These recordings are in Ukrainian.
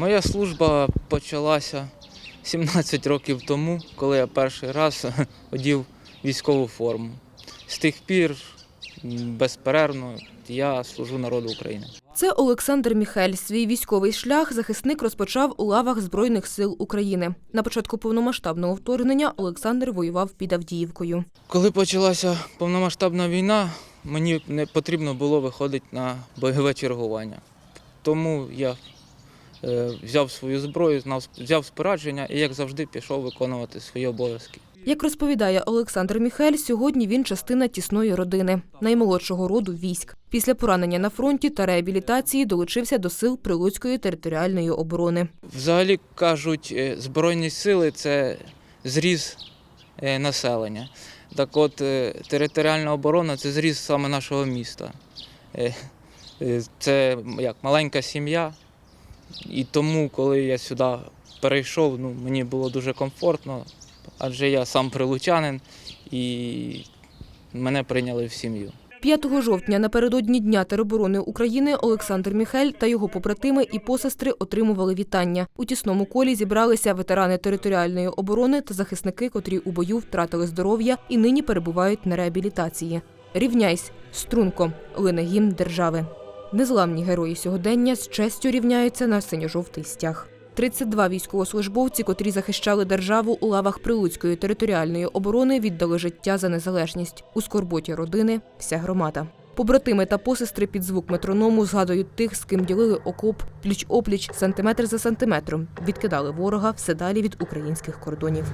Моя служба почалася 17 років тому, коли я перший раз одів військову форму. З тих пір безперервно я служу народу України. Це Олександр Міхель. Свій військовий шлях захисник розпочав у лавах Збройних сил України. На початку повномасштабного вторгнення Олександр воював під Авдіївкою. Коли почалася повномасштабна війна, мені не потрібно було виходити на бойове чергування. Тому я взяв свою зброю, взяв спорядження і, як завжди, пішов виконувати свої обов'язки. Як розповідає Олександр Міхель, сьогодні він частина тісної родини, наймолодшого роду військ. Після поранення на фронті та реабілітації долучився до сил Прилуцької територіальної оборони. Взагалі кажуть, е, Збройні сили це зріз е, населення. Так от е, територіальна оборона це зріз саме нашого міста. Е, е, Це як маленька сім'я. І тому, коли я сюди перейшов, ну, мені було дуже комфортно, адже я сам прилучанин і мене прийняли в сім'ю. 5 жовтня напередодні Дня тероборони України Олександр Міхель та його побратими і посестри отримували вітання. У тісному колі зібралися ветерани територіальної оборони та захисники, котрі у бою втратили здоров'я і нині перебувають на реабілітації. Рівняйсь, струнко, лине держави. Незламні герої сьогодення з честю рівняються на синьо-жовтий стяг. 32 військовослужбовці, котрі захищали державу у лавах Прилуцької територіальної оборони, віддали життя за незалежність. У скорботі родини вся громада. Побратими та посестри під звук метроному згадують тих, з ким ділили окоп, пліч-опліч, сантиметр за сантиметром, відкидали ворога все далі від українських кордонів.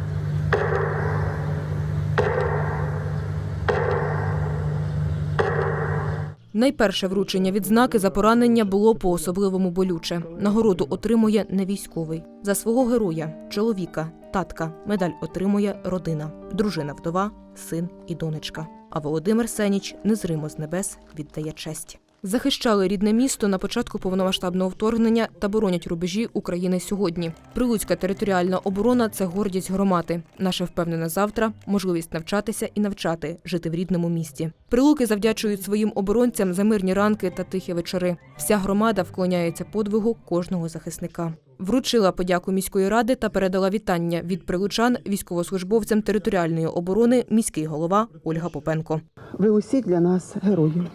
Найперше вручення відзнаки за поранення було по-особливому болюче. Нагороду отримує не військовий. За свого героя, чоловіка, татка медаль отримує родина, дружина вдова, син і донечка. А Володимир Сеніч незримо з небес віддає честь. Захищали рідне місто на початку повномасштабного вторгнення та боронять рубежі України сьогодні. Прилуцька територіальна оборона це гордість громади. Наше впевнене завтра можливість навчатися і навчати, жити в рідному місті. Прилуки завдячують своїм оборонцям за мирні ранки та тихі вечори. Вся громада вклоняється подвигу кожного захисника. Вручила подяку міської ради та передала вітання від прилучан військовослужбовцям територіальної оборони міський голова Ольга Попенко. Ви усі для нас герої.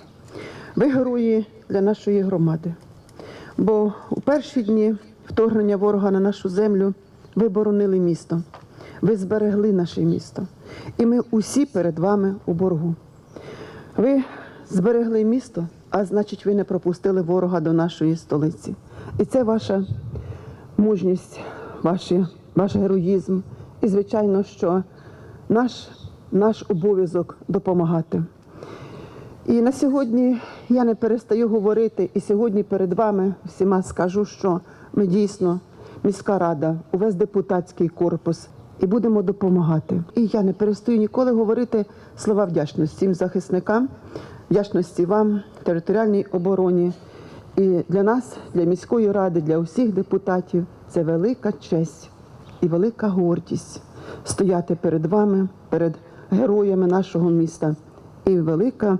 Ви герої для нашої громади. Бо у перші дні вторгнення ворога на нашу землю ви боронили місто, ви зберегли наше місто. І ми усі перед вами у боргу. Ви зберегли місто, а значить, ви не пропустили ворога до нашої столиці. І це ваша мужність, ваші, ваш героїзм. І, звичайно, що наш, наш обов'язок допомагати. І на сьогодні я не перестаю говорити, і сьогодні перед вами всіма скажу, що ми дійсно міська рада, увесь депутатський корпус, і будемо допомагати. І я не перестаю ніколи говорити слова вдячності всім захисникам, вдячності вам, територіальній обороні. І для нас, для міської ради, для усіх депутатів це велика честь і велика гордість стояти перед вами, перед героями нашого міста. І велика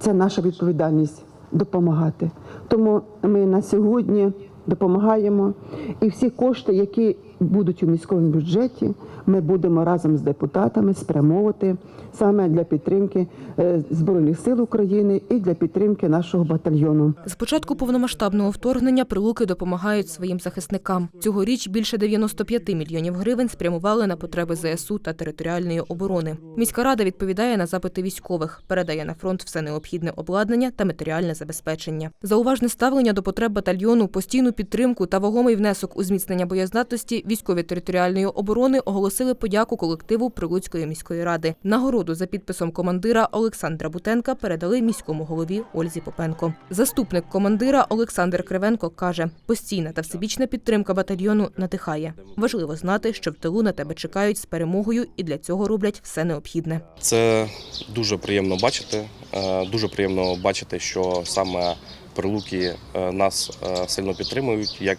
це наша відповідальність допомагати. Тому ми на сьогодні допомагаємо. І всі кошти, які будуть у міському бюджеті, ми будемо разом з депутатами спрямовувати саме для підтримки е, Збройних сил України і для підтримки нашого батальйону. З початку повномасштабного вторгнення прилуки допомагають своїм захисникам. Цьогоріч більше 95 мільйонів гривень спрямували на потреби ЗСУ та територіальної оборони. Міська рада відповідає на запити військових, передає на фронт все необхідне обладнання та матеріальне забезпечення. За уважне ставлення до потреб батальйону, постійну підтримку та вагомий внесок у зміцнення боєздатності військові територіальної оборони оголосили подяку колективу Прилуцької міської ради. Нагороду за підписом командира Олександра Бутенка передали міському голові Ользі Попенко. Заступник командира Олександр Кривенко каже: постійна та всебічна підтримка батальйону надихає. Важливо знати, що в тилу на тебе чекають з перемогою, і для цього роблять все необхідне. Це дуже приємно бачити. Е, Дуже приємно бачити, що саме прилуки е, нас е, сильно підтримують, як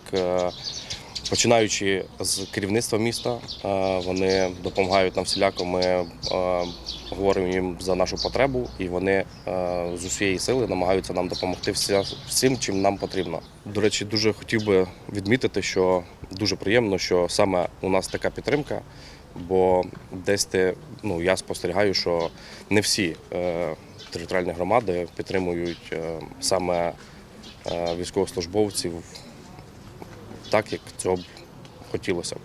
Починаючи з керівництва міста, е, вони допомагають нам всіляко. Ми е, говоримо їм за нашу потребу, і вони е, з усієї сили намагаються нам допомогти всім, чим нам потрібно. До речі, дуже хотів би відмітити, що дуже приємно, що саме у нас така підтримка, бо десь ти, ну я спостерігаю, що не всі територіальні громади підтримують саме військовослужбовців так, як цього б хотілося б.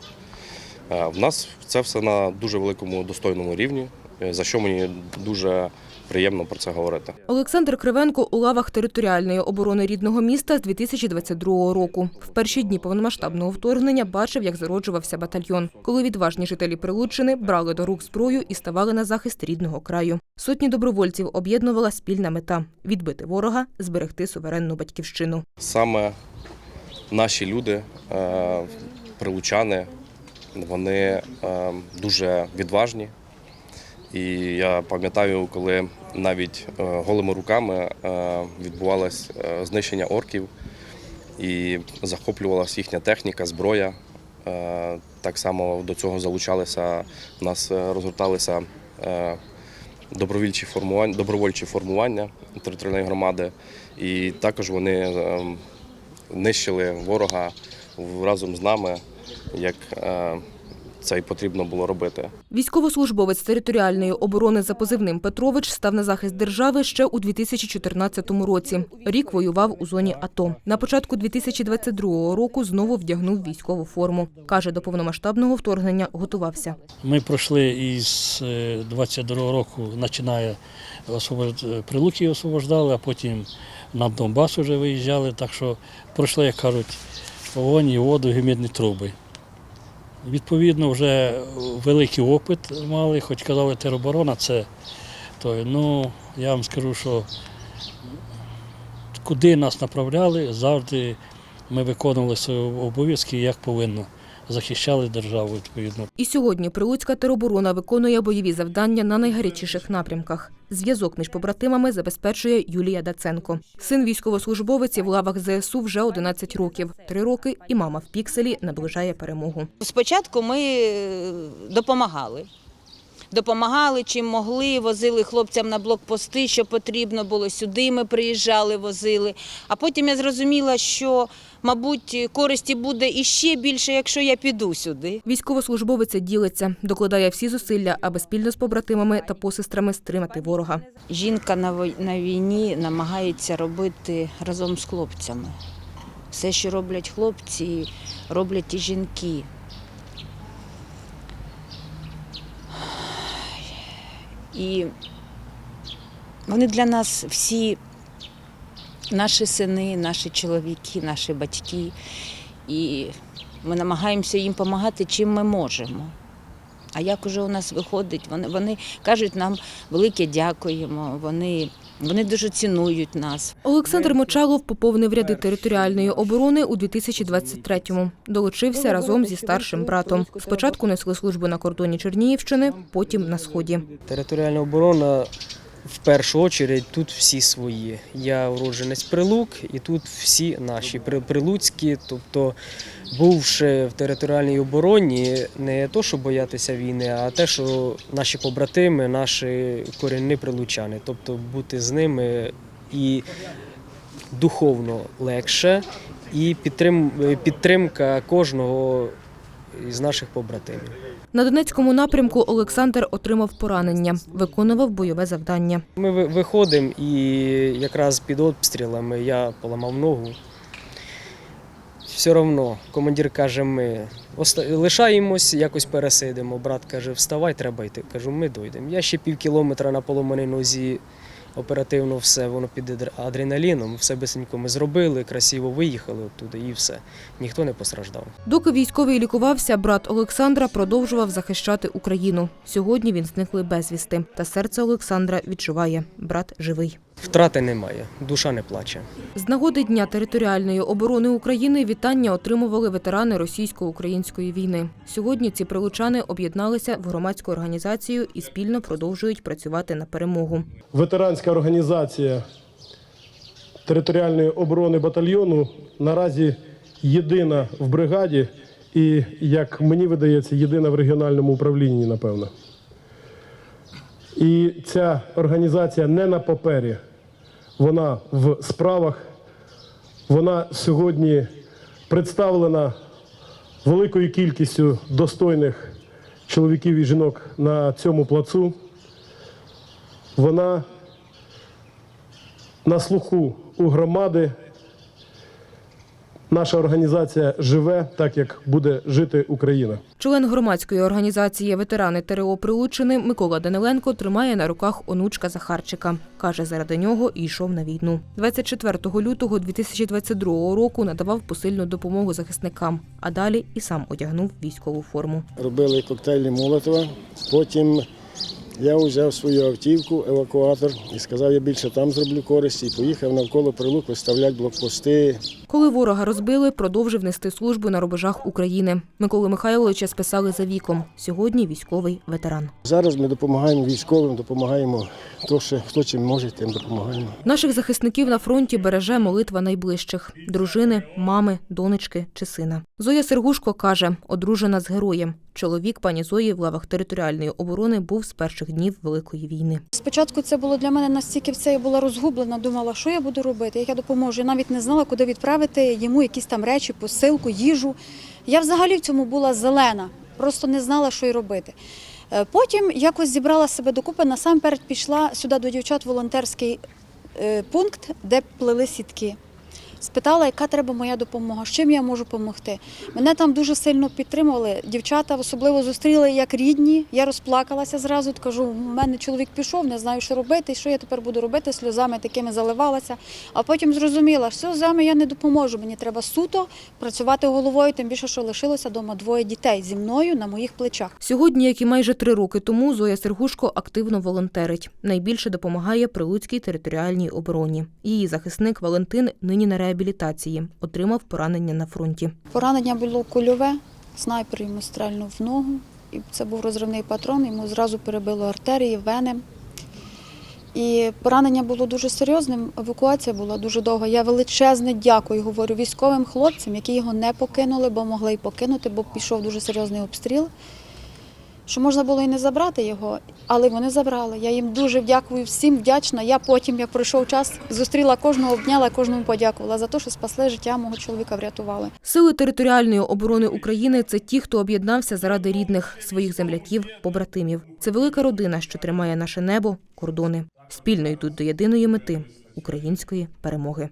Е, В нас це все на дуже великому достойному рівні, е, за що мені дуже приємно про це говорити. Олександр Кривенко у лавах територіальної оборони рідного міста з 2022 року. В перші дні повномасштабного вторгнення бачив, як зароджувався батальйон, коли відважні жителі Прилуччини брали до рук зброю і ставали на захист рідного краю. Сотні добровольців об'єднувала спільна мета відбити ворога, зберегти суверенну батьківщину. Саме наші люди, е, прилучани, вони е, дуже відважні. І я пам'ятаю, коли навіть е, голими руками відбувалось знищення орків і захоплювалася їхня техніка, зброя. Так само до цього залучалися, у нас розгорталися добровольчі формування, добровольчі формування територіальної громади. І також вони е, нищили ворога разом з нами, як е, це й потрібно було робити. Військовослужбовець територіальної оборони за позивним Петрович став на захист держави ще у 2014 році. Рік воював у зоні АТО. На початку 2022 року знову вдягнув військову форму. Каже, до повномасштабного вторгнення готувався. Ми пройшли із е, 22-го року, починає освобод- Прилуки освобождали, а потім на Донбас вже виїжджали. Так що пройшли, як кажуть, вогонь і воду, гімідні труби. Відповідно, вже великий опит мали, хоч казали, тероборона це той. Ну, я вам скажу, що куди нас направляли, завжди ми виконували свої обов'язки як повинно. Захищали державу відповідно. І сьогодні Прилуцька тероборона виконує бойові завдання на найгарячіших напрямках. Зв'язок між побратимами забезпечує Юлія Даценко. Син військовослужбовиці в лавах ЗСУ вже 11 років. Три роки і мама в пікселі наближає перемогу. Спочатку ми е, допомагали. Допомагали чим могли, возили хлопцям на блокпости, що потрібно було. Сюди ми приїжджали, возили. А потім я зрозуміла, що, мабуть, користі буде іще більше, якщо я піду сюди. Військовослужбовиця ділиться, докладає всі зусилля, аби спільно з побратимами та посестрами стримати ворога. Жінка на війні намагається робити разом з хлопцями. Все, що роблять хлопці, роблять і жінки. І вони для нас всі наші сини, наші чоловіки, наші батьки. І ми намагаємося їм допомагати, чим ми можемо. А як уже у нас виходить, вони, вони кажуть нам велике дякуємо, вони, вони дуже цінують нас. Олександр Мочалов поповнив ряди територіальної оборони у 2023-му. Долучився разом зі старшим братом. Спочатку несли службу на кордоні Чернігівщини, потім на сході. Територіальна оборона в першу чергу тут всі свої. Я уродженець Прилук, і тут всі наші при- прилуцькі. Тобто, бувши в територіальній обороні, не то, що боятися війни, а те, що наші побратими, наші корінні прилучани. Тобто бути з ними і духовно легше, і підтрим, підтримка кожного із наших побратимів. На Донецькому напрямку Олександр отримав поранення, виконував бойове завдання. Ми виходимо і якраз під обстрілами я поламав ногу. Все одно командир каже, ми лишаємось, якось пересидимо. Брат каже, вставай, треба йти. Кажу, ми дойдемо. Я ще пів кілометра на поломаній нозі оперативно все, воно під адреналіном, все бисенько ми зробили, красиво виїхали оттуда і все. Ніхто не постраждав. Доки військовий лікувався, брат Олександра продовжував захищати Україну. Сьогодні він зниклий безвісти. Та серце Олександра відчуває – брат живий. Втрати немає, душа не плаче. З нагоди Дня територіальної оборони України вітання отримували ветерани російсько-української війни. Сьогодні ці прилучани об'єдналися в громадську організацію і спільно продовжують працювати на перемогу. ветеранська організація територіальної оборони батальйону наразі єдина в бригаді, і, як мені видається, єдина в регіональному управлінні, напевно. І ця організація не на папері, вона в справах. Вона сьогодні представлена великою кількістю достойних чоловіків і жінок на цьому плацу. Вона на слуху у громади. Наша організація живе так, як буде жити Україна. Член громадської організації ветерани ТРО Прилуччини Микола Даниленко тримає на руках онучка Захарчика. Каже, заради нього і йшов на війну. 24 лютого 2022 року надавав посильну допомогу захисникам, а далі і сам одягнув військову форму. робили коктейлі Молотова. Потім я взяв свою автівку, евакуатор, і сказав, я більше там зроблю користь, і поїхав навколо прилук виставляти блокпости. Коли ворога розбили, продовжив нести службу на рубежах України. Миколи Михайловича списали за віком. Сьогодні військовий ветеран. Зараз ми допомагаємо військовим, допомагаємо хто ще хто чим може, тим допомагаємо. Наших захисників на фронті береже молитва найближчих – дружини, мами, донечки чи сина. Зоя Сергушко каже, одружена з героєм. Чоловік пані Зої в лавах територіальної оборони був з перших днів Великої війни. Спочатку це було для мене настільки все я була розгублена, думала, що я буду робити, як я допоможу. Я навіть не знала, куди відправити йому якісь там речі, посилку, їжу. Я взагалі в цьому була зелена, просто не знала, що й робити. Е, Потім якось зібрала себе докупи, насамперед пішла сюди до дівчат волонтерський е, пункт, де плели сітки. Спитала, яка треба моя допомога, з чим я можу допомогти. Мене там дуже сильно підтримували. Дівчата особливо зустріли як рідні. Я розплакалася зразу. Кажу, у мене чоловік пішов, не знаю, що робити, що я тепер буду робити. Сльозами такими заливалася. А потім зрозуміла, що сльозами я не допоможу. Мені треба суто працювати головою, тим більше, що лишилося вдома двоє дітей зі мною на моїх плечах. Сьогодні, як і майже три роки тому, Зоя Сергушко активно волонтерить. Найбільше допомагає Прилуцькій територіальній обороні. Її захисник Валентин нині на реабілітації. Отримав поранення на фронті. Поранення було кульове, снайпер йому стрельнув в ногу. І це був розривний патрон, йому зразу перебило артерії, вени. І поранення було дуже серйозним, евакуація була дуже довга. Я величезне дякую, говорю військовим хлопцям, які його не покинули, бо могли й покинути, бо пішов дуже серйозний обстріл. Що можна було і не забрати його, але вони забрали. Я їм дуже дякую, всім вдячна. Я потім, як пройшов час, зустріла кожного, обняла, кожному подякувала за те, що спасли життя мого чоловіка, врятували. Сили територіальної оборони України це ті, хто об'єднався заради рідних, своїх земляків, побратимів. Це велика родина, що тримає наше небо, кордони. Спільно йдуть до єдиної мети української перемоги.